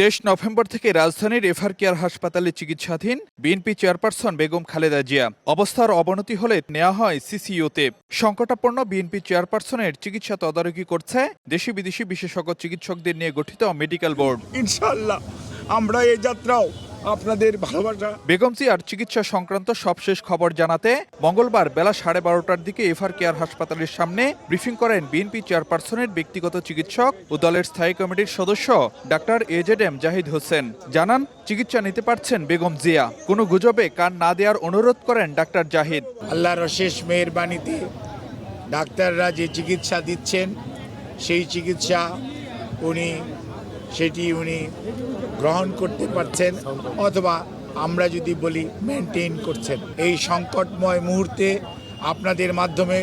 তেইশ নভেম্বর থেকে রাজধানীর এফআর কেয়ার হাসপাতালে চিকিৎসাধীন বিএনপি চেয়ারপারসন বেগম খালেদা জিয়া। অবস্থার অবনতি হলে নেওয়া হয় সিসিইউতে। সংকটাপন্ন বিএনপি চেয়ারপারসনের চিকিৎসা তদারকি করছে দেশি বিদেশি বিশেষজ্ঞ চিকিৎসকদের নিয়ে গঠিত মেডিকেল বোর্ড। ইনশাল্লাহ আমরা এই যাত্রাও আপনাদের ভালোবাসা। বেগম জিয়ার চিকিৎসা সংক্রান্ত সবশেষ খবর জানাতে মঙ্গলবার বেলা সাড়ে বারোটার দিকে এফআর কেয়ার হাসপাতালের সামনে ব্রিফিং করেন বিএনপি চেয়ারপারসনের ব্যক্তিগত চিকিৎসক ও দলের স্থায়ী কমিটির সদস্য doctor AZ M Zahid Hossain. জানান চিকিৎসা নিতে পারছেন বেগম জিয়া। কোনো গুজবে কান না দেওয়ার অনুরোধ করেন ডাক্তার জাহিদ। আল্লাহর অশেষ মেহরবানিতে ডাক্তাররা যে চিকিৎসা দিচ্ছেন সেই চিকিৎসা উনি সেটি উনি গ্রহণ করতে পারছেন অথবা আমরা যদি বলি মেনটেন করছেন। এই সংকটময় মুহূর্তে আপনাদের মাধ্যমে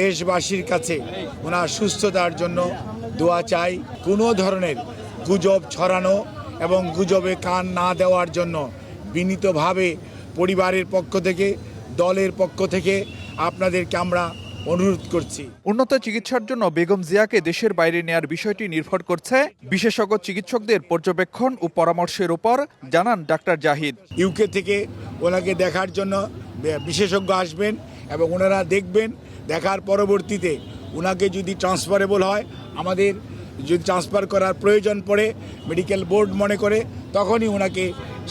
দেশবাসীর কাছে ওনার সুস্থতার জন্য দোয়া চাই। কোনো ধরনের গুজব ছড়ানো এবং গুজবে কান না দেওয়ার জন্য বিনীতভাবে পরিবারের পক্ষ থেকে, দলের পক্ষ থেকে আপনাদেরকে আমরা অনুরোধ করছি। উন্নত চিকিৎসার জন্য বেগম জিয়াকে দেশের বাইরে নেয়ার বিষয়টি নির্ভর করছে বিশেষজ্ঞ চিকিৎসকদের পর্যবেক্ষণ ও পরামর্শের উপর জানান ডাক্তার জাহিদ। ইউকে থেকে ওনাকে দেখার জন্য বিশেষজ্ঞ আসবেন এবং ওনারা দেখবেন দেখার পরবর্তীতে ওনাকে যদি ট্রান্সফারেবল হয় আমাদের যদি ট্রান্সফার করার প্রয়োজন পড়ে মেডিকেল বোর্ড মনে করে তখনই ওনাকে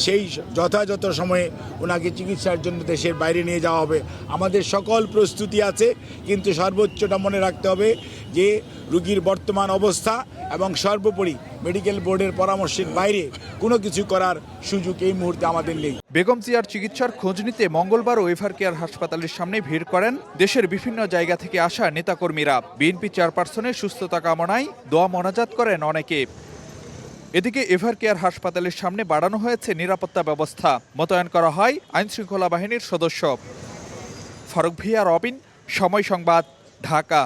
সেই যথাযথ সময়ে ওনাকে চিকিৎসার জন্য দেশের বাইরে নিয়ে যাওয়া হবে। আমাদের সকল প্রস্তুতি আছে, কিন্তু সর্বোচ্চটা মনে রাখতে হবে যে, রুগীর বর্তমান অবস্থা এবং সর্বোপরি মেডিকেল বোর্ডের পরামর্শের বাইরে কোনো কিছু করার সুযোগ এই মুহূর্তে আমাদের নেই। বেগম জিয়ার চিকিৎসার খোঁজ নিতে মঙ্গলবার ওয়েভার কেয়ার হাসপাতালের সামনে ভিড় করেন দেশের বিভিন্ন জায়গা থেকে আসা নেতাকর্মীরা। বিএনপি চেয়ারপারসনের সুস্থতা কামনায় দোয়া মনাজাত করেন অনেকে। এদিকে এভার কেয়ার হাসপাতালের সামনে বাড়ানো হয়েছে নিরাপত্তা ব্যবস্থা। মোতায়েন করা হয় আইনশৃঙ্খলা বাহিনীর সদস্য। ফারুক ভিয়া, রবিন, সময় সংবাদ, ঢাকা।